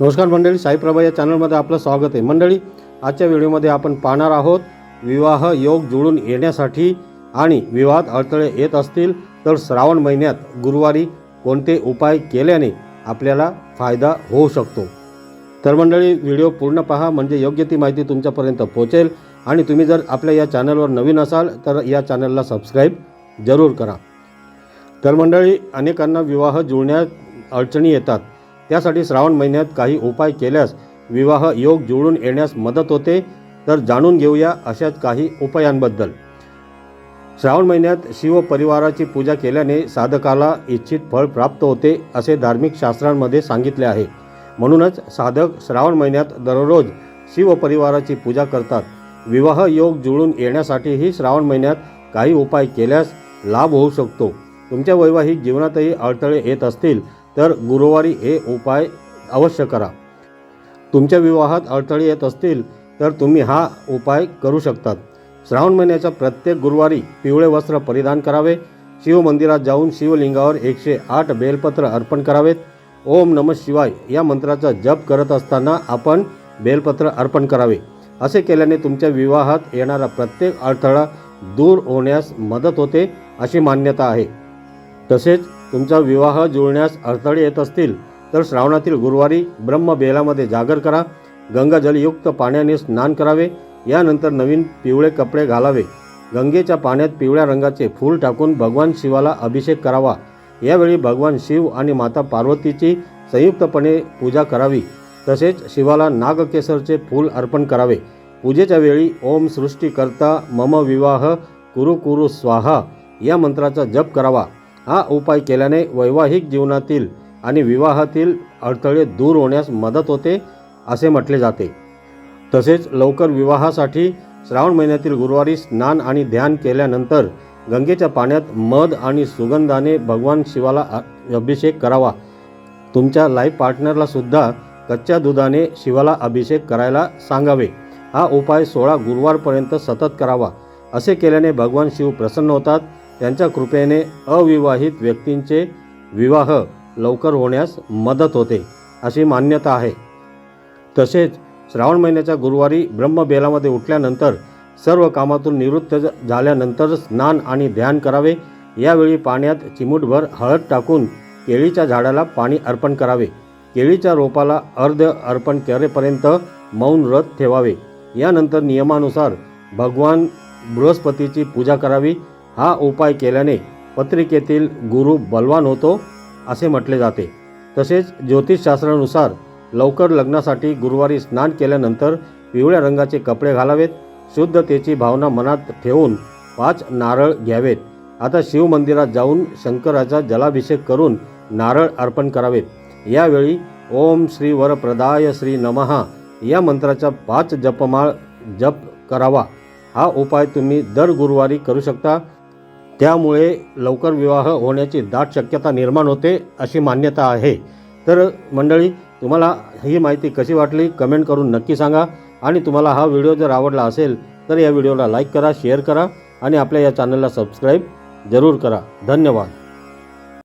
नमस्कार मंडळी साईप्रभा या चॅनलमध्ये आपलं स्वागत आहे. मंडळी आजच्या व्हिडिओमध्ये आपण पाहणार आहोत विवाह योग जुळून येण्यासाठी आणि विवाहात अडथळे येत असतील तर श्रावण महिन्यात गुरुवारी कोणते उपाय केल्याने आपल्याला फायदा होऊ शकतो? तर मंडळी व्हिडिओ पूर्ण पहा म्हणजे योग्य ती माहिती तुमच्यापर्यंत पोहोचेल. आणि तुम्ही जर आपल्या या चॅनलवर नवीन असाल तर या चॅनलला सबस्क्राईब जरूर करा. तर मंडळी अनेकांना विवाह जुळण्यात अडचणी येतात. त्यासाठी श्रावण महिन्यात काही उपाय केल्यास विवाह योग जुळून येण्यास मदत होते तर जाणून घेऊया अशाच काही उपायांबद्दल. श्रावण महिन्यात शिवपरिवाराची पूजा केल्याने साधकाला इच्छित फळ प्राप्त होते असे धार्मिक शास्त्रांमध्ये सांगितले आहे. म्हणूनच साधक श्रावण महिन्यात दररोज शिवपरिवाराची पूजा करतात. विवाह योग जुळून येण्यासाठीही श्रावण महिन्यात काही उपाय केल्यास लाभ होऊ शकतो. तुमच्या वैवाहिक जीवनातही अडथळे येत असतील तर गुरुवारी हे उपाय अवश्य करा. तुमच्या विवाहात अडथळे येत असतील तर तुम्ही हा उपाय करू शकतात. श्रावण महिन्याच्या प्रत्येक गुरुवारी पिवळे वस्त्र परिधान करावे. शिवमंदिरात जाऊन शिवलिंगावर एकशे आठ बेलपत्र अर्पण करावेत. ओम नम शिवाय या मंत्राचा जप करत असताना आपण बेलपत्र अर्पण करावे. असे केल्याने तुमच्या विवाहात येणारा प्रत्येक अडथळा दूर होण्यास मदत होते अशी मान्यता आहे. तसेच तुमचा विवाह जुळण्यास अडथळे येत असतील तर श्रावणातील गुरुवारी ब्रह्मबेलामध्ये जागर करा. गंगाजलयुक्त पाण्याने स्नान करावे. यानंतर नवीन पिवळे कपडे घालावे. गंगेच्या पाण्यात पिवळ्या रंगाचे फूल टाकून भगवान शिवाला अभिषेक करावा. यावेळी भगवान शिव आणि माता पार्वतीची संयुक्तपणे पूजा करावी. तसेच शिवाला नागकेसरचे फूल अर्पण करावे. पूजेच्या वेळी ओम सृष्टीकर्ता मम विवाह कुरु कुरु स्वाहा या मंत्राचा जप करावा. हा उपाय केल्याने वैवाहिक जीवनातील आणि विवाहातील अडथळे दूर होण्यास मदत होते असे म्हटले जाते. तसेच लवकर विवाहासाठी श्रावण महिन्यातील गुरुवारी स्नान आणि ध्यान केल्यानंतर गंगेच्या पाण्यात मध आणि सुगंधाने भगवान शिवाला अभिषेक करावा. तुमच्या लाईफ पार्टनरला सुद्धा कच्च्या दुधाने शिवाला अभिषेक करायला सांगावे. हा उपाय सोळा गुरुवारपर्यंत सतत करावा. असे केल्याने भगवान शिव प्रसन्न होतात त्यांच्या कृपेने अविवाहित व्यक्तींचे विवाह लवकर होण्यास मदत होते अशी मान्यता आहे. तसेच श्रावण महिन्याच्या गुरुवारी ब्रह्मबेलामध्ये उठल्यानंतर सर्व कामातून निवृत्त झाल्यानंतर स्नान आणि ध्यान करावे यावेळी पाण्यात चिमूटभर हळद टाकून केळीच्या झाडाला पाणी अर्पण करावे. केळीच्या रोपाला अर्ध अर्पण करेपर्यंत मौन व्रत ठेवावे. यानंतर नियमानुसार भगवान बृहस्पतीची पूजा करावी हा उपाय केल्याने पत्रिकेतील गुरु बलवान होतो असे म्हटले जाते. तसेच ज्योतिषशास्त्रानुसार लवकर लग्नासाठी गुरुवारी स्नान केल्यानंतर पिवळ्या रंगाचे कपडे घालावेत शुद्धतेची भावना मनात ठेवून पाच नारळ घ्यावेत. आता शिव मंदिरात जाऊन शंकराचा जलाभिषेक करून नारळ अर्पण करावेत. यावेळी ओम श्री वरप्रदाय श्री नमहा या मंत्राचा पाच जपमाळ जप करावा. हा उपाय तुम्ही दर गुरुवारी करू शकता. त्यामुळे लवकर विवाह होण्याची दाट शक्यता निर्माण होते अशी मान्यता आहे. तर मंडळी तुम्हाला ही माहिती कशी वाटली कमेंट करून नक्की सांगा आणि तुम्हाला हा व्हिडिओ जर आवडला असेल तर या व्हिडिओला लाईक करा शेअर करा आणि आपल्या या चॅनलला सबस्क्राईब जरूर करा. धन्यवाद.